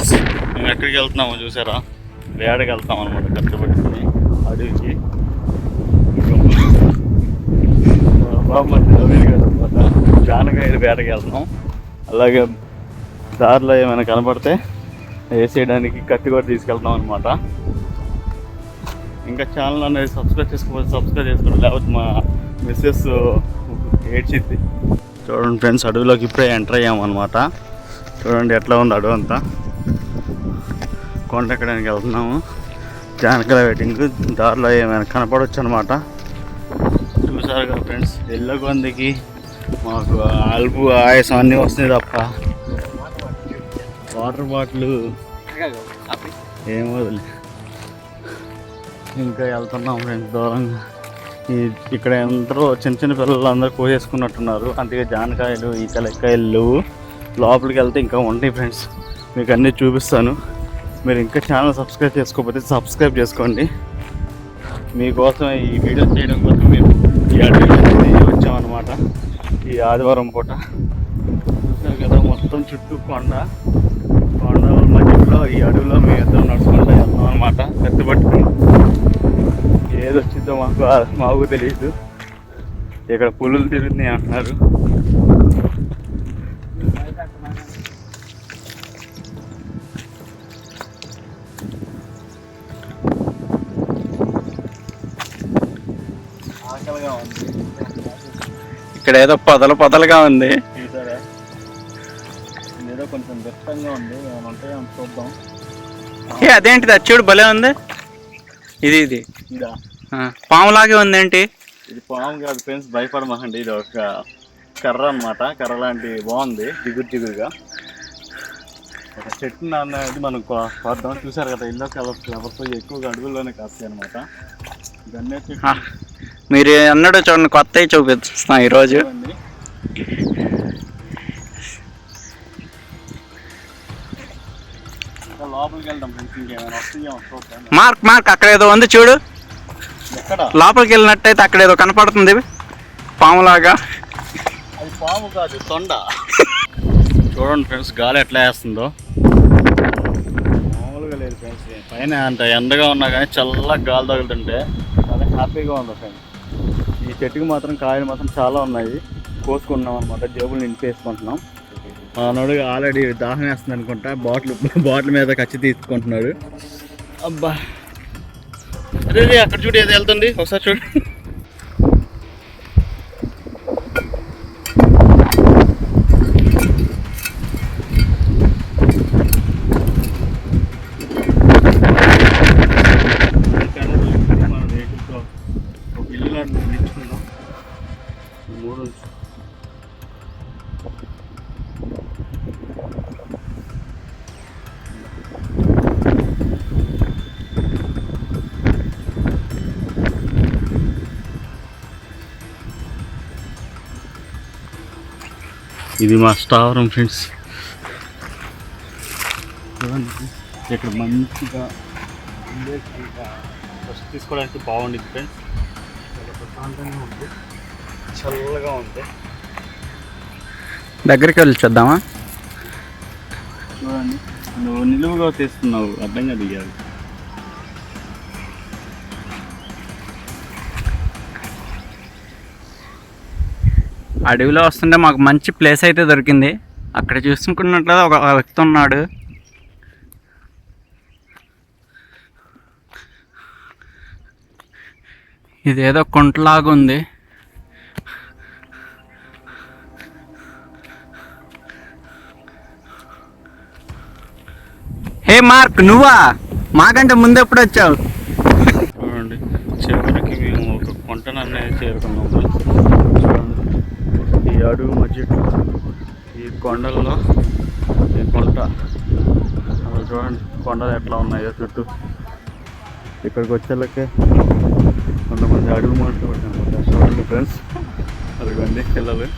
Friends మేము ఎక్కడికి వెళ్తున్నామో చూసారా? వేడకి వెళ్తాం అనమాట కష్టపడుతుంది అడవికి జానకాయలు వేటకి వెళ్తున్నాం. అలాగే దారిలో ఏమైనా కనపడితే వేసేయడానికి కత్తి కూడా తీసుకెళ్తాం అనమాట ఇంకా ఛానల్ అనేది సబ్స్క్రైబ్ చేసుకోవాలి సబ్స్క్రైబ్ చేసుకోండి. లేకపోతే మా మిస్సెస్ ఏడ్చిద్ది. చూడండి ఫ్రెండ్స్ అడవిలోకి ఇప్పుడే ఎంటర్ అయ్యామన్నమాట చూడండి ఎట్లా ఉంది అడవి అంతా కొండ ఎక్కడానికి వెళ్తున్నాము జానకాయ వెయిటింగ్ దారిలో ఏమైనా కనపడవచ్చు అనమాట చూసారుగా ఫ్రెండ్స్ ఎల్లో కొందికి మాకు అల్పు ఆయాసం అన్నీ వస్తున్నాయి తప్ప. వాటర్ బాటిల్ ఏం వదిలే. ఇంకా వెళ్తున్నాం ఫ్రెండ్స్ దూరంగా. ఈ ఇక్కడ అందరూ చిన్న చిన్న పిల్లలు అందరూ కోసేసుకున్నట్టున్నారు. అందుకే జానకాయలు ఈ కలక్కాయలు లేవు. లోపలికి వెళ్తే ఇంకా ఉంటాయి ఫ్రెండ్స్ మీకు అన్నీ చూపిస్తాను. మీరు ఇంకా ఛానల్ సబ్స్క్రైబ్ చేసుకోకపోతే సబ్స్క్రైబ్ చేసుకోండి. మీకోసం ఈ వీడియో చేయడం కోసం మేము ఈ అడవి అనేది వచ్చామన్నమాట. ఈ ఆదివారం పూట. చూసారు కదా మొత్తం చుట్టూ కొండ. కొండల మధ్యలో ఈ అడవిలో మేము ఇద్దరు నడుచుకుంటూ వెళ్తాం అనమాట పెద్ద పట్టుకుని. ఏది వచ్చిందో మాకు మాకు తెలియదు ఇక్కడ పులులు తిరుగుతున్నాయి అంటున్నారు. ఉంది. ఇక్కడ ఏదో పొదలు పొదలుగా ఉంది. ఏదో కొంచెం దట్టంగా ఉంది. ఏమైనా ఉంటాయో చూద్దాం. ఏ అదేంటిది? అచ్చుడు భలే ఉంది. ఇది ఇది. ఇదా? ఆ, పాములాగే ఉందేంటి? ఇది పాము కాదు ఫ్రెండ్స్ భయపడమాకండి. ఇది ఒక కర్ర అన్నమాట. కర్ర లాంటి బాగుంది. జిగురు జిగురుగా. ఒక చెట్టు అనేది మనం కొద్దాం చూసారు కదా ఎల్లో కలర్ ఫ్లవర్స్ ఎక్కువగా అడవుల్లోనే కాస్తాయి అనమాట మీరు అన్నాడు చూడండి కొత్తవి చూపిస్తున్నాం ఈరోజు. మార్క్ మార్క్ అక్కడ ఏదో ఉంది చూడు. లోపలికి వెళ్ళినట్టయితే అక్కడ ఏదో కనపడుతుంది. పాములాగా. పాము కాదు తొండ. చూడండి ఫ్రెండ్స్ గాలి ఎట్లా వేస్తుందో. మామూలుగా లేదు ఫ్రెండ్స్ పైన అంత ఎండగా ఉన్నా కానీ చల్లగా గాలి తగులుతుంటే హ్యాపీగా ఉంది ఫ్రెండ్స్ ఈ చెట్టుకి మాత్రం కాయలు మాత్రం చాలా ఉన్నాయి. కోసుకున్నాం అనమాట జేబులు నింపేసుకుంటున్నాం. మనోడు ఆల్రెడీ దాహం వేస్తుంది అనుకుంటా బాటిల్ బాటిల్ మీద కచ్చి తీసుకుంటున్నాడు. అబ్బా. అదే అక్కడ చూడు ఏదో వెళ్తుంది. ఒకసారి చూడు మన వెహికల్తో ఒక ఇల్లు లాంటి నిర్మించుకుందాం మూడు ఇది మా స్థావరం ఫ్రెండ్స్ ఇక్కడ మంచిగా ఫస్ట్ తీసుకోవడానికి బాగుంటుంది ఫ్రెండ్స్ చాలా ప్రశాంతంగా ఉంది. చల్లగా ఉంది. దగ్గరికి వెళ్ళి చూద్దామా? చూడండి. నువ్వు నిలువుగా తీస్తున్నావు. అడ్డంగా దిగాలి అడవిలో వస్తుంటే మాకు మంచి ప్లేస్ అయితే దొరికింది. అక్కడ చూసుకున్నట్లయితే ఒక వ్యక్తి ఉన్నాడు. ఇదేదో కుంటలాగా ఉంది. హే మార్క్ నువ్వా? మాకంటే ముందు ఎప్పుడు వచ్చావు? చూడండి చివరికి మేము ఒక కొంటను అనేది చేరుకున్నాము. చూడండి ఈ అడుగు మధ్య ఈ కొండల్లో ఈ కొంట చూడండి కొండలు ఎట్లా ఉన్నాయో చుట్టూ. ఇక్కడికి వచ్చేళ్ళకే కొంతమంది అడుగు మనుషులు చూడండి ఫ్రెండ్స్ అడగండి పిల్లలు.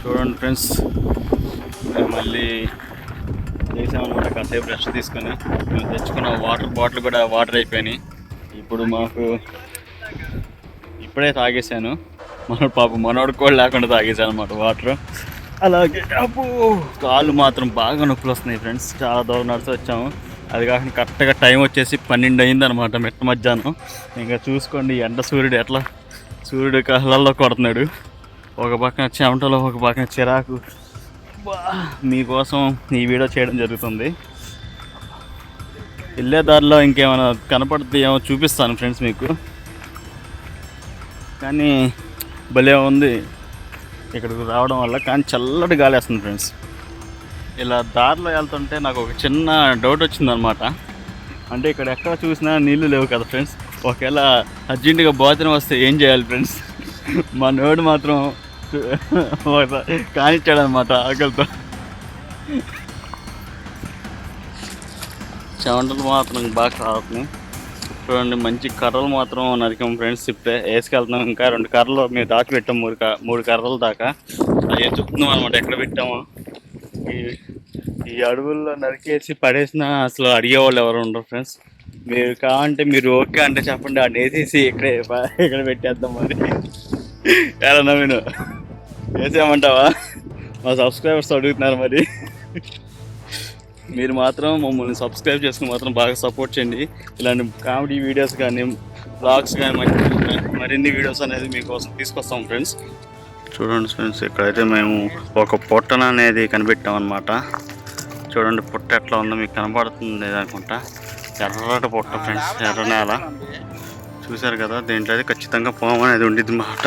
చూడండి ఫ్రెండ్స్ మేము మళ్ళీ చేసామన్నమాట కాసేపు రెస్ట్ తీసుకొని మేము తెచ్చుకున్న వాటర్ బాటిల్ కూడా వాటర్ అయిపోయినాయి. ఇప్పుడు మాకు ఇప్పుడే తాగేసాను మన పాప మనోడు కూడా లేకుండా తాగేసాను అనమాట వాటర్ అలాగే. అబ్బో. కాళ్ళు మాత్రం బాగా నొప్పులు వస్తున్నాయి ఫ్రెండ్స్. చాలా దూరం నడిచి వచ్చాము. అది కాకుండా కరెక్ట్గా టైం వచ్చేసి పన్నెండు అయింది అనమాట మిట్ట మధ్యాహ్నం. ఇంకా చూసుకోండి ఎండ సూర్యుడు ఎట్లా సూర్యుడు కళ్ళల్లో కొడుతున్నాడు. ఒక పక్కన చెమటలో ఒక పక్కన చిరాకు. బా, మీకోసం ఈ వీడియో చేయడం జరుగుతుంది. వెళ్ళే దారిలో ఇంకేమైనా కనపడుతుంది ఏమో చూపిస్తాను ఫ్రెండ్స్ మీకు. కానీ భలే ఉంది. ఇక్కడికి రావడం వల్ల కానీ చల్లటి గాలి వేస్తుంది ఫ్రెండ్స్. ఇలా దారిలో వెళ్తుంటే నాకు ఒక చిన్న డౌట్ వచ్చిందనమాట అంటే ఇక్కడ ఎక్కడ చూసినా నీళ్ళు లేవు కదా ఫ్రెండ్స్. ఒకవేళ అర్జెంటుగా భోజనం వస్తే ఏం చేయాలి ఫ్రెండ్స్? మా నోడు మాత్రం కానిచ్చాడు అనమాట ఆకలితో. చెమటలు మాత్రం బాగా రావుతున్నాయి చూడండి మంచి కర్రలు మాత్రం నరికం ఫ్రెండ్స్. ఇప్పుడే వేసుకెళ్తున్నాం ఇంకా రెండు కర్రలు. మేము దాచి పెట్టాం మూడు క- మూడు కర్రలు దాకా. అవి చెప్తున్నాం అనమాట ఎక్కడ పెట్టామో. ఈ ఈ అడవుల్లో నరికేసి పడేసిన అసలు అడిగేవాళ్ళు ఎవరు ఉండరు ఫ్రెండ్స్. మీరు కావాలంటే మీరు ఓకే అంటే చెప్పండి అటు వేసేసి ఇక్కడే ఇక్కడ పెట్టేద్దాం మరి ఎలా నవ్వును వేసేయమంటావా? మా సబ్స్క్రైబర్స్ అడుగుతున్నారు మరి. మీరు మాత్రం మమ్మల్ని సబ్స్క్రైబ్ చేసుకుని మాత్రం బాగా సపోర్ట్ చేయండి. ఇలాంటి కామెడీ వీడియోస్ కానీ బ్లాగ్స్ కానీ మంచి మరిన్ని వీడియోస్ అనేది మీకోసం తీసుకొస్తాం ఫ్రెండ్స్ చూడండి ఫ్రెండ్స్ ఇక్కడైతే మేము ఒక పొట్టన అనేది కనిపెట్టామన్నమాట చూడండి పుట్ట ఎట్లా ఉందో మీకు కనబడుతుంది అనుకుంటా. ఎర్రటి పుట్ట ఫ్రెండ్స్ ఎర్ర నేల. చూశారు కదా దీంట్లో అయితే ఖచ్చితంగా పాము అనేది ఉండిద్ది మాట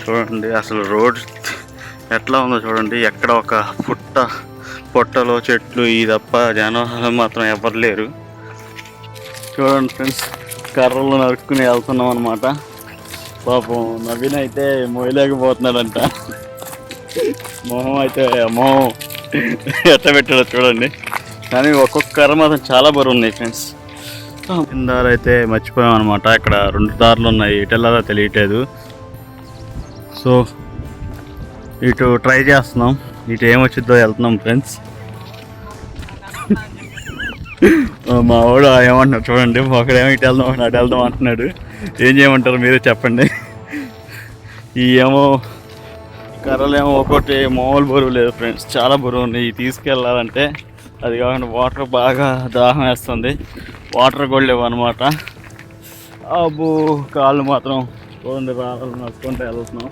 చూడండి అసలు రోడ్ ఎట్లా ఉందో చూడండి ఎక్కడ ఒక పుట్ట పొట్టలో చెట్లు ఈ తప్ప జనాలు మాత్రం ఎవరు లేరు. చూడండి ఫ్రెండ్స్ కర్రలు నరుక్కుని వెళ్తున్నాం అనమాట పాపం నవీన్ అయితే మోయలేకపోతున్నాడంట. మొహం అయితే మొహం ఎట్ట పెట్టాడో చూడండి. కానీ ఒక్కొక్క కర్ర మాత్రం చాలా బరువు ఉన్నాయి ఫ్రెండ్స్. దారి అయితే మర్చిపోయాం అనమాట ఇక్కడ రెండు దారులు ఉన్నాయి ఇటు తెలియట్లేదు. సో ఇటు ట్రై చేస్తున్నాం. ఇటు ఏమొచ్చిద్దో వెళ్తున్నాం ఫ్రెండ్స్ మా వాడు ఏమంటున్నాడు చూడండి ఒకడేమో ఇటు వెళ్దాం అటు వెళ్దాం అంటున్నాడు. ఏం చేయమంటారు మీరే చెప్పండి. ఈ ఏమో కర్రలు ఏమో ఒక్కొక్కటి మామూలు బరువు లేదు ఫ్రెండ్స్ చాలా బరువు ఉన్నాయి తీసుకెళ్ళాలంటే అది కాకుండా వాటర్ బాగా దాహం వేస్తుంది. వాటర్ కూడా లేవు అనమాట అబ్బో కాళ్ళు మాత్రం చూడండి రాళ్ళు నడుచుకుంటూ వెళ్తున్నాం.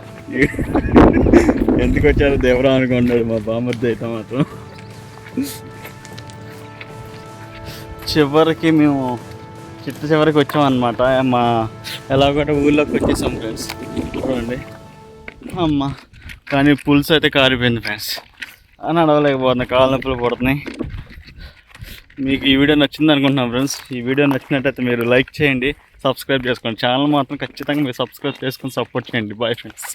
ఎందుకు వచ్చారు దేవరా అనుకున్నాడు మా బామ్మద్ది అయితే మాత్రం. చివరికి మేము చిట్ట చివరికి వచ్చామన్నమాట. మా ఎలాగోట ఊళ్ళోకి వచ్చేసాం ఫ్రెండ్స్ చూడండి. అమ్మ కానీ పులుసు అయితే కారిపోయింది ఫ్రెండ్స్ అని నడవలేకపోతుంది కాళ్ళ నొప్పులు పడుతున్నాయి. మీకు ఈ వీడియో నచ్చింది అనుకుంటున్నాం ఫ్రెండ్స్ ఈ వీడియో నచ్చినట్టయితే మీరు లైక్ చేయండి సబ్స్క్రైబ్ చేసుకోండి. ఛానల్ మాత్రం ఖచ్చితంగా మీరు సబ్స్క్రైబ్ చేసుకొని సపోర్ట్ చేయండి. Bye friends